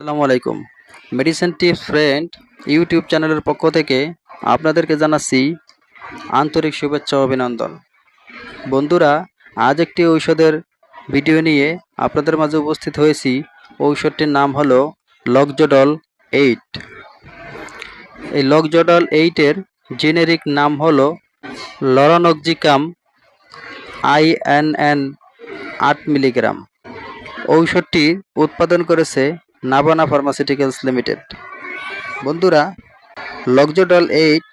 আসসালামু আলাইকুম। Medicine tips friend YouTube চ্যানেলের পক্ষ থেকে আপনাদেরকে জানাচ্ছি আন্তরিক শুভেচ্ছা অভিনন্দন। বন্ধুরা, আজ একটি ঔষধের ভিডিও নিয়ে আপনাদের মাঝে উপস্থিত হয়েছি। ঔষধটির নাম হলো লকজোডল এইট এই লকজোডল এইটের জেনেরিক নাম হলো লরনক্সিকাম আইএনএন আট মিলিগ্রাম। ঔষধটি উৎপাদন করেছে নাবানা ফার্মাসিউটিক্যালস লিমিটেড বন্ধুরা লকজোডল এইট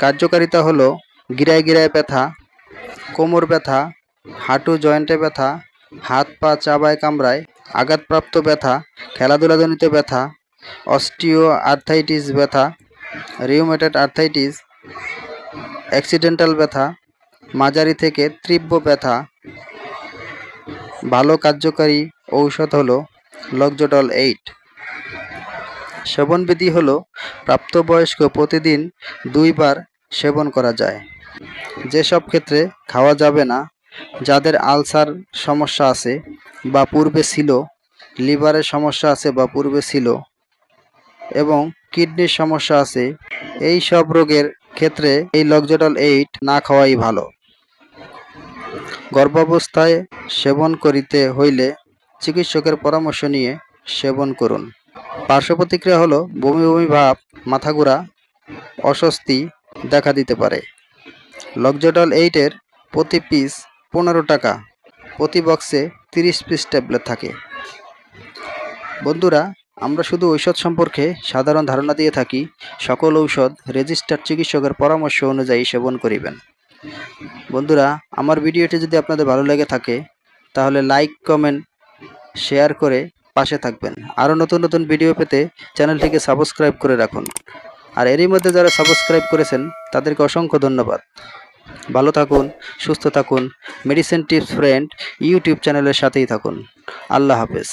কার্যকারিতা হলো গিরায় গিরায় ব্যথা, কোমর ব্যথা, হাঁটু জয়েন্টে ব্যথা, হাত পা চাবায় কামড়ায়, আঘাতপ্রাপ্ত ব্যথা, খেলাধুলাজনিত ব্যথা, অস্টিও আর্থাইটিস ব্যথা রিউমেটেড আর্থাইটিস অ্যাক্সিডেন্টাল ব্যথা, মাঝারি থেকে তীব্র ব্যথা। ভালো কার্যকারী ঔষধ হলো লকজোডল এইট। সেবনবিধি হলো, প্রাপ্তবয়স্ক প্রতিদিন দুইবার সেবন করা যায়। যেসব ক্ষেত্রে খাওয়া যাবে না, যাদের আলসার সমস্যা আছে বা পূর্বে ছিল, লিভারের সমস্যা আছে বা পূর্বে ছিল এবং কিডনির সমস্যা আছে, এই সব রোগের ক্ষেত্রে এই লকজোডল এইট না খাওয়াই ভালো। গর্ভাবস্থায় সেবন করিতে হইলে চিকিৎসকের পরামর্শ নিয়ে সেবন করুন। পার্শ্ব প্রতিক্রিয়া হলো বমি বমি ভাব, মাথা ঘোরা, অস্বস্তি দেখা দিতে পারে। লকজোডল এইটের প্রতি পিস পনেরো টাকা, প্রতি বক্সে তিরিশ পিস ট্যাবলেট থাকে। বন্ধুরা, আমরা শুধু ঔষধ সম্পর্কে সাধারণ ধারণা দিয়ে থাকি, সকল ঔষধ রেজিস্টার্ড চিকিৎসকের পরামর্শ অনুযায়ী সেবন করিবেন। বন্ধুরা, আমার ভিডিওটি যদি আপনাদের ভালো লেগে থাকে, তাহলে লাইক, কমেন্ট শেয়ার করে পাশে থাকবেন। আরও নতুন নতুন ভিডিও পেতে চ্যানেলটিকে সাবস্ক্রাইব করে রাখুন। আর এরই মধ্যে যারা সাবস্ক্রাইব করেছেন, তাদেরকে অসংখ্য ধন্যবাদ। ভালো থাকুন, সুস্থ থাকুন, মেডিসিন টিপস ফ্রেন্ড ইউটিউব চ্যানেলের সাথেই থাকুন। আল্লাহ হাফেজ।